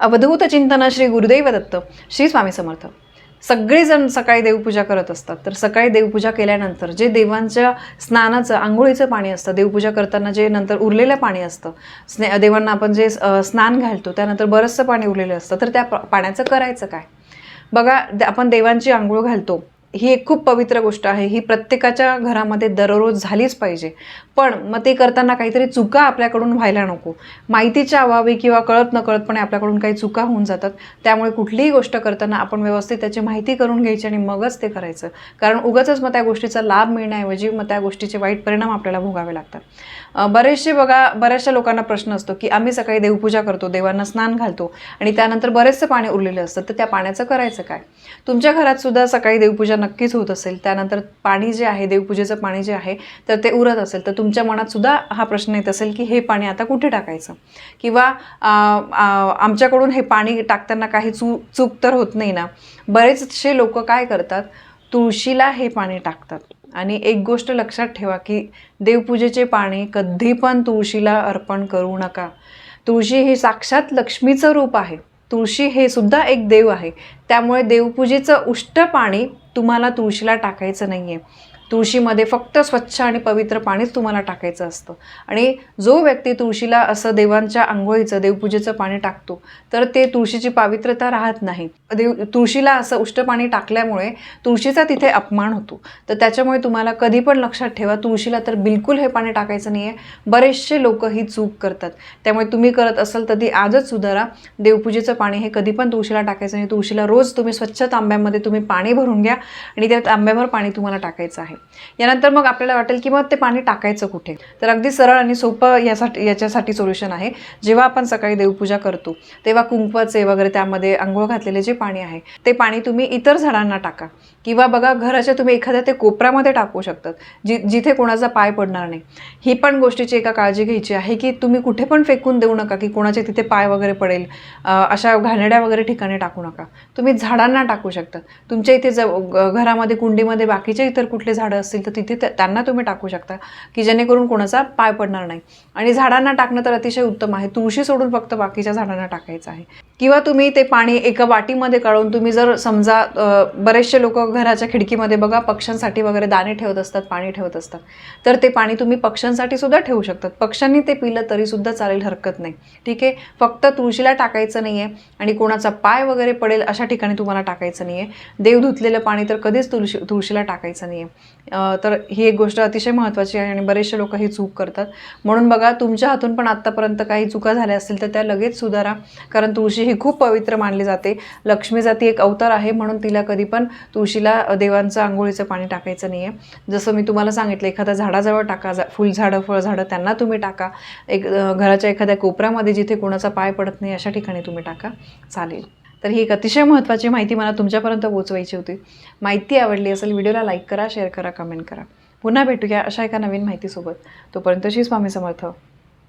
अवधूत चिंतन श्री गुरुदेव दत्त श्री स्वामी समर्थ. सगळेजण सकाळी देवपूजा करत असतात. तर सकाळी देवपूजा केल्यानंतर जे देवांच्या स्नानाचं आंघोळीचं पाणी असतं देवपूजा करताना जे नंतर उरलेलं पाणी असतं स्ने देवांना आपण जे स्नान घालतो त्यानंतर बरंचसं पाणी उरलेलं असतं. तर त्या पाण्याचं करायचं काय? बघा आपण देवांची आंघोळ घालतो. ही एक खूप पवित्र गोष्ट आहे. ही प्रत्येकाच्या घरामध्ये दररोज झालीच पाहिजे. पण मग ते करताना काहीतरी चुका आपल्याकडून व्हायला नको. माहितीच्या अभावी किंवा कळत नकळतपणे आपल्याकडून काही चुका होऊन जातात. त्यामुळे कुठलीही गोष्ट करताना आपण व्यवस्थित त्याची माहिती करून घ्यायची आणि मगच ते करायचं. कारण उगाचच मग त्या गोष्टीचा लाभ मिळण्याऐवजी मग त्या गोष्टीचे वाईट परिणाम आपल्याला भोगावे लागतात. बरेचसे बघा बऱ्याचशा लोकांना प्रश्न असतो की आम्ही सकाळी देवपूजा करतो देवांना स्नान घालतो आणि त्यानंतर बरेचसे पाणी उरलेलं असतं तर त्या पाण्याचं करायचं काय? तुमच्या घरात सुद्धा सकाळी देवपूजा नक्कीच होत असेल. त्यानंतर पाणी जे आहे देवपूजेचं पाणी जे आहे तर ते उरत असेल. तर तुमच्या मनात सुद्धा हा प्रश्न येत असेल की हे पाणी आता कुठे टाकायचं? किंवा आमच्याकडून हे पाणी टाकताना काही चू चूक तर होत नाही ना? बरेचसे लोक काय करतात? तुळशीला हे पाणी टाकतात. आणि एक गोष्ट लक्षात ठेवा की देवपूजेचे पाणी कधी पण तुळशीला अर्पण करू नका. तुळशी ही साक्षात लक्ष्मीचं रूप आहे. तुळशी हे सुद्धा एक देव आहे. त्यामुळे देवपूजेचं उष्ट पाणी तुम्हाला तुळशीला टाकायचं नाही आहे तुळशीमध्ये फक्त स्वच्छ आणि पवित्र पाणीच तुम्हाला टाकायचं असतं. आणि जो व्यक्ती तुळशीला असं देवांच्या आंघोळीचं देवपूजेचं पाणी टाकतो तर ते तुळशीची पावित्रता राहत नाही. देव तुळशीला असं उष्ट पाणी टाकल्यामुळे तुळशीचा तिथे अपमान होतो. तर त्याच्यामुळे तुम्हाला कधी पण लक्षात ठेवा तुळशीला तर बिलकुल हे पाणी टाकायचं नाही आहे बरेचसे लोक ही चूक करतात. त्यामुळे तुम्ही करत असाल तर ती आजच सुधारा. देवपूजेचं पाणी हे कधी पण तुळशीला टाकायचं नाही. तुळशीला रोज तुम्ही स्वच्छ तांब्यामध्ये तुम्ही पाणी भरून घ्या आणि त्या तांब्यावर पाणी तुम्हाला टाकायचं आहे. यानंतर मग आपल्याला वाटेल की मग ते पाणी टाकायचं कुठे? तर अगदी सरळ आणि सोपं यासाठी याच्यासाठी सोल्युशन आहे. जेव्हा आपण सकाळी देवपूजा करतो तेव्हा कुंकवाचे वगैरे त्यामध्ये आंघोळ घातलेले जे पाणी आहे ते पाणी तुम्ही इतर झाडांना टाका. किंवा बघा घराच्या तुम्ही एखाद्या ते कोपऱ्यामध्ये टाकू शकतात जि जिथे कोणाचा पाय पडणार नाही. ही पण गोष्टीची एका काळजी घ्यायची आहे की तुम्ही कुठे पण फेकून देऊ नका की कोणाचे तिथे पाय वगैरे पडेल अशा घाणेड्या वगैरे ठिकाणी टाकू नका. तुम्ही झाडांना टाकू शकता. तुमच्या इथे ज घरामध्ये कुंडीमध्ये बाकीचे इतर कुठले झाडं असतील तर तिथे त्यांना तुम्ही टाकू शकता की जेणेकरून कोणाचा पाय पडणार नाही. आणि झाडांना टाकणं तर अतिशय उत्तम आहे. तुळशी सोडून फक्त बाकीच्या झाडांना टाकायचं आहे. किंवा तुम्ही ते पाणी एका वाटीमध्ये काढून तुम्ही जर समजा बरेचसे लोक घराच्या खिडकीमध्ये बघा पक्ष्यांसाठी वगैरे दाणे ठेवत असतात पाणी ठेवत असतात. तर ते पाणी तुम्ही पक्ष्यांसाठी सुद्धा ठेवू शकतात. पक्ष्यांनी ते पिलं तरी सुद्धा चालेल हरकत नाही. ठीक आहे? फक्त तुळशीला टाकायचं नाही आहे आणि कोणाचा पाय वगैरे पडेल अशा ठिकाणी तुम्हाला टाकायचं नाही आहे देव धुतलेलं पाणी तर कधीच तुळशी तुळशीला टाकायचं नाही आहे तर ही एक गोष्ट अतिशय महत्त्वाची आहे आणि बरेचसे लोक ही चूक करतात. म्हणून बघा तुमच्या हातून पण आत्तापर्यंत काही चुका झाल्या असतील तर त्या लगेच सुधारा. कारण तुळशी ही खूप पवित्र मानली जाते. लक्ष्मी जाती एक अवतार आहे म्हणून तिला कधी पण तुळशीला देवांचं आंघोळीचं पाणी टाकायचं नाही आहे जसं मी तुम्हाला सांगितलं एखाद्या झाडाजवळ टाका जा फुलझाडं फळझाडं त्यांना तुम्ही टाका. एक घराच्या एखाद्या कोपऱ्यामध्ये जिथे कोणाचा पाय पडत नाही अशा ठिकाणी तुम्ही टाका. चालेल. तर ही एक अतिशय महत्त्वाची माहिती मला तुमच्यापर्यंत पोहोचवायची होती. माहिती आवडली असेल व्हिडिओला लाईक करा शेअर करा कमेंट करा. पुन्हा भेटूया अशा एका नवीन माहितीसोबत. तोपर्यंत श्री स्वामी समर्थ.